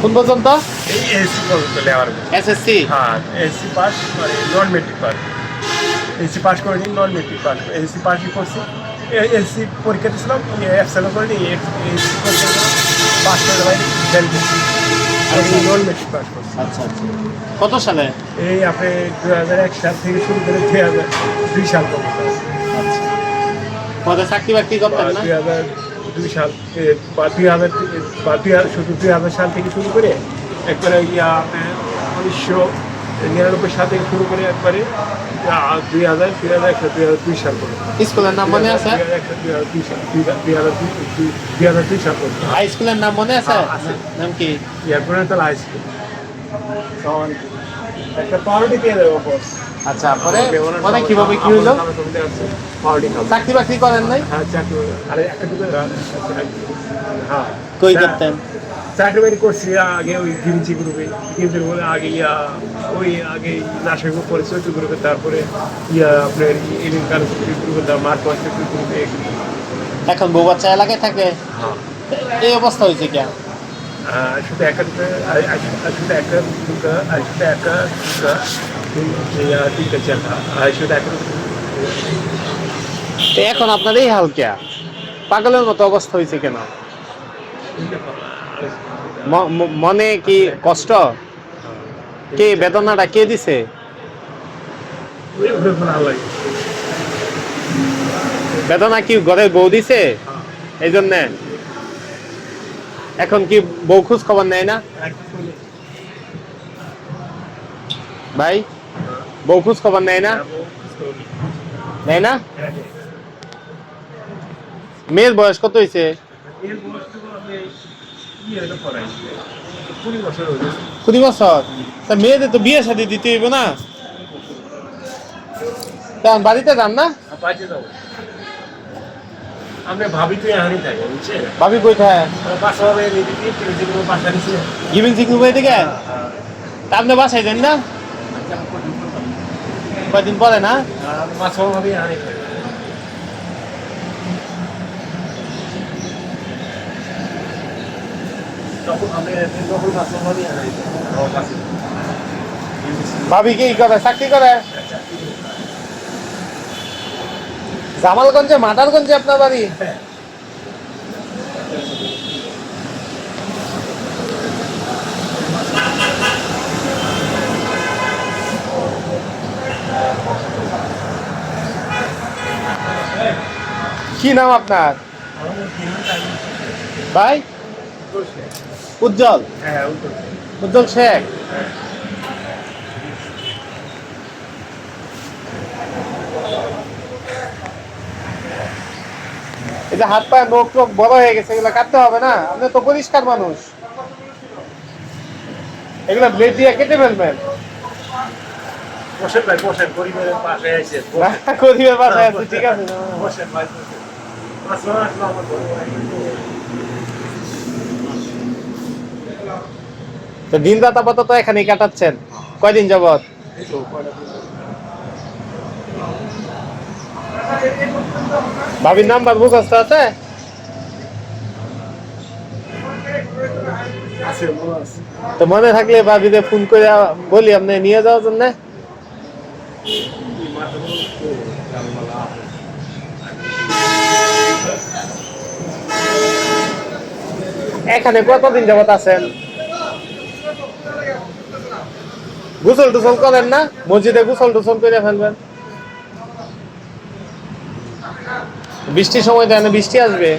কোন পর্যন্ত? এই এসি পর্যন্ত লেওয়ার এসএসসি হ্যাঁ এসি পাস মানে non matric pass AC pass করে নিই নন মেট্রিক পাস এসি পাসই করছি? এসি পরীক্ষা দিয়েছিলাম এক্সামে করে নিই এসি পরীক্ষা পাস করে বাইরে ফেল করছি। নন মেট্রিক পাস করছি। আচ্ছা আচ্ছা। কত সালে? এই আপনি দু হাজার এক সাল থেকে শুরু করে দুই হাজার দুই সাল পর্যন্ত। আচ্ছা। পরে চাকরি বাকরি করতেন না? দুই হাজার দুই সাল বা দুই হাজার থেকে- বা দুই দুই হাজার সাল থেকে শুরু করে একবারে ইয়া উনিশশো নিরানব্বই সাল থেকে শুরু করে একবারে দুই হাজার দুই হাজার একশো দুই হাজার দুই সাল পর্যন্ত। স্কুলের নাম মনে আছে? দুই হাজার দুই হাজার দুই সাল পর্যন্ত। হাই স্কুলের নাম মনে আছে? হ্যাঁ, নাম কি? এরপরে তো হাই স্কুল। একটা পাউরুটি দিয়ে দেবো বস আচ্ছা পরে পরে কীভাবে কি হলো? চাকরি বাকরি করেন নাই? হ্যাঁ চাকরি আরে একটা দুটো হ্যাঁ। কই করতেন? চাকরি বাকরি করছি আগে ওই গিরিচি গ্রুপে গিরিচি গ্রুপে আগে ইয়া ওই আগে গ্রুপ করেছি ওই গ্রুপে তারপরে ইয়া আপনার ইলিম কারণ গ্রুপে মার্ক গ্রুপে এখন বউ বাচ্চা এলাকায় থাকে? হ্যাঁ। এই অবস্থা হয়েছে কেন? এখন আপনার এই হাল কে পাগলের মতো অবস্থা হয়েছে কেন? মনে কি কষ্ট? কে বেদনাটা কে দিছে? বেদনা কি ঘরের বউ দিছে? এই জন্যে? এখন কি বউ খোঁজ খবর নেয় না? ভাই বউ খোঁজ খবর নেয় না? নেয়। না? মেয়ের বয়স কত হয়েছে কুড়ি বছর তা মেয়েদের তো বিয়ে শাদী দিতে হইব না। বাড়িতে যান না? পাইতে যাব। আমরা ভাবি তুই থাকে ভাবি বাসা হবে কেউ কোনো বাসা নিছে গিভিং থেকে তা আপনি বাসায় যান না? কয়দিন পরে না? বাসা ভাবি থাকে থাকে ভাবি কি করে? চাকরি করে? জামালগঞ্জে মাদারগঞ্জে আপনার বাড়ি? কি নাম আপনার? ভাই? উজ্জ্বল। হ্যাঁ উজ্জ্বল শেখ? এই যে হাত পায়ে নখ টক বড় হয়ে গেছে এগুলো কাটতে হবে না। আপনি তো পরিষ্কার মানুষ। এগুলো ব্লেড দিয়ে কেটে ফেলবেন। পরিবারের পাশে আছে ঠিক আছে। তো দিন রাত আপাতত এখানেই কাটাচ্ছেন। কয়দিন যাবত। ভাবির নাম্বার মুখস্থ আছে তো মনে থাকলে ভাবিরে ফোন করে বলি আপনি নিয়ে যাওয়ার জন্য। এখানে কতদিন যাবত আছেন? গোসল টুসল করেন না? মসজিদে গোসল টুসল করে ফেলবেন। বৃষ্টির সময় দেয় না বৃষ্টি আসবে।